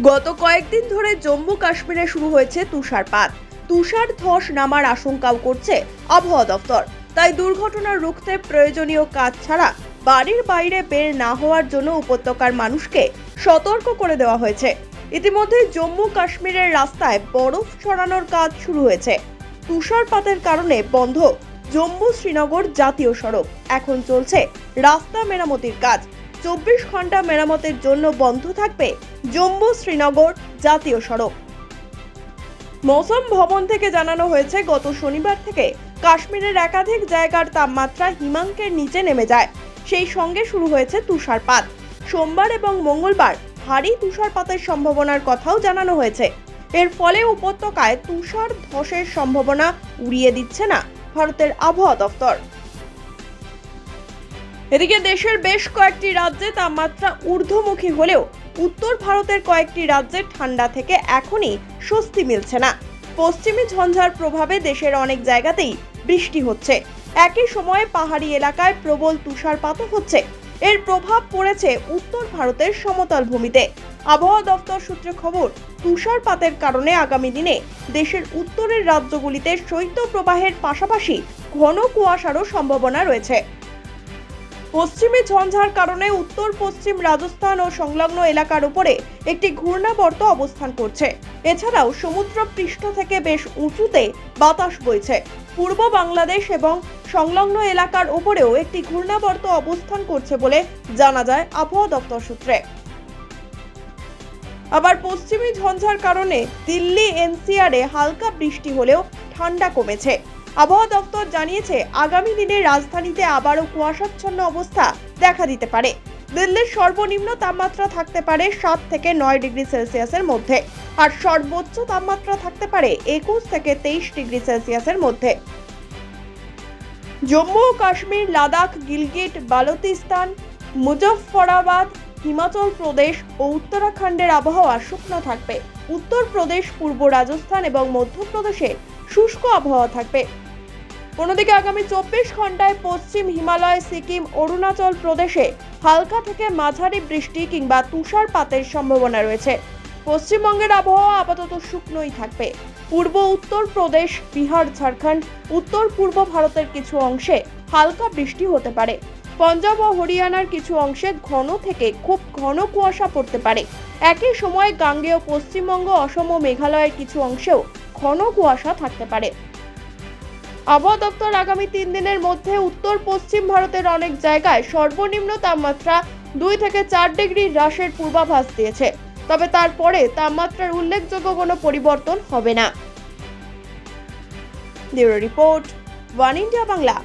গত কয়েকদিন ধরে জম্মু কাশ্মীরে শুরু হয়েছে তুষারপাত। তুষার ধস নামার আশঙ্কাও করছে আবহাওয়া দফতর তাই দুর্ঘটনা রুখতে প্রয়োজনীয় কাজ ছাড়া বাড়ির বাইরে বের না হওয়ার জন্য উপত্যকার মানুষকে সতর্ক করে দেওয়া হয়েছে। ইতিমধ্যে জম্মু কাশ্মীরের রাস্তায় বরফ ছড়ানোর কাজ শুরু হয়েছে। তুষারপাতের কারণে বন্ধ জম্মু শ্রীনগর জাতীয় সড়ক। এখন চলছে রাস্তা মেরামতির কাজ। চব্বিশ ঘণ্টা মেরামতের জন্য বন্ধ থাকবে জম্মু শ্রীনগর জাতীয় সড়ক। মৌসুম ভবন থেকে জানানো হয়েছে, গত শনিবার থেকে কাশ্মীরের একাধিক জায়গার তাপমাত্রা হিমাঙ্কের নিচে নেমে যায়। সেই সঙ্গে শুরু হয়েছে তুষারপাত। সোমবার এবং মঙ্গলবার ভারী তুষারপাতের সম্ভাবনার কথাও জানানো হয়েছে। এর ফলে উপত্যকায় তুষার ধসের সম্ভাবনা উড়িয়ে দিচ্ছে না ভারতের আবহাওয়া দফতর এদিকে দেশের বেশ কয়েকটি রাজ্যে তাপমাত্রা ঊর্ধ্বমুখী হলেও উত্তর ভারতের কয়েকটি রাজ্যে ঠান্ডা থেকে এখনই স্বস্তি মিলছে না। পশ্চিমী ঝঞ্ঝার প্রভাবে দেশের অনেক জায়গাতেই বৃষ্টি হচ্ছে। একই সময়ে পাহাড়ি এলাকায় প্রবল তুষারপাতও হচ্ছে। এর প্রভাব পড়েছে উত্তর ভারতের সমতল ভূমিতে। আবহাওয়া দফতর সূত্রে খবর, তুষারপাতের কারণে আগামী দিনে দেশের উত্তরের রাজ্যগুলিতে শৈত্যপ্রবাহের পাশাপাশি ঘন কুয়াশারও সম্ভাবনা রয়েছে। পশ্চিমী ঝঞ্ঝার কারণে উত্তর, পশ্চিম রাজস্থান ও সংলগ্ন এলাকার উপরে একটি ঘূর্ণাবর্ত অবস্থান করছে। এছাড়াও সমুদ্র পৃষ্ঠ থেকে বেশ উঁচুতে বাতাস বইছে। পূর্ব বাংলাদেশ এবং সংলগ্ন এলাকার উপরেও একটি ঘূর্ণাবর্ত অবস্থান করছে বলে জানা যায় আবহাওয়া দপ্তর সূত্রে। আবার পশ্চিমী ঝঞ্ঝার কারণে দিল্লি এনসিআরে হালকা বৃষ্টি হলেও ঠান্ডা কমেছে। আবহাওয়া দপ্তর জানিয়েছে, আগামী দিনে রাজধানীতে আবারও কুয়াশাচ্ছন্ন অবস্থা দেখা দিতে পারে। দিল্লির সর্বনিম্ন তাপমাত্রা থাকতে পারে সাত থেকে নয় ডিগ্রি সেলসিয়াসের মধ্যে। আর সর্বোচ্চ তাপমাত্রা থাকতে পারে একুশ থেকে তেইশ ডিগ্রি সেলসিয়াসের মধ্যে। জম্মু ও কাশ্মীর, লাদাখ, গিলগিট বালতিস্তান মুজফফরাবাদ, হিমাচল প্রদেশ ও উত্তরাখণ্ডের আবহাওয়া শুকনো থাকবে। উত্তরপ্রদেশ, পূর্ব রাজস্থান এবং মধ্যপ্রদেশে শুষ্ক আবহাওয়া থাকবে। অন্যদিকে আগামী চব্বিশ ঘন্টায় পশ্চিম হিমালয়, সিকিম, অরুণাচল প্রদেশে হালকা থেকে মাঝারি বৃষ্টি কিংবা তুষারপাতের সম্ভাবনা রয়েছে। পশ্চিমবঙ্গের আবহাওয়া আপাতত শুকনোই থাকবে। পূর্ব উত্তর প্রদেশ, বিহার, ঝাড়খণ্ড, উত্তর পূর্ব ভারতের কিছু অংশে হালকা বৃষ্টি হতে পারে। পঞ্জাব ও হরিয়ানার কিছু অংশে ঘন থেকে খুব ঘন কুয়াশা পড়তে পারে। একই সময় গাঙ্গেয় পশ্চিমবঙ্গ, অসম ও মেঘালয়ের কিছু অংশেও ঘন কুয়াশা থাকতে পারে। আবহাওয়া দপ্তর আগামী তিন দিনের মধ্যে উত্তর, পশ্চিম ভারতের অনেক জায়গায় সর্বনিম্ন তাপমাত্রা দুই থেকে চার ডিগ্রি হ্রাসের পূর্বাভাস দিয়েছে। তবে তারপরে তাপমাত্রার উল্লেখযোগ্য কোনো পরিবর্তন হবে না। Report, one India Bangla.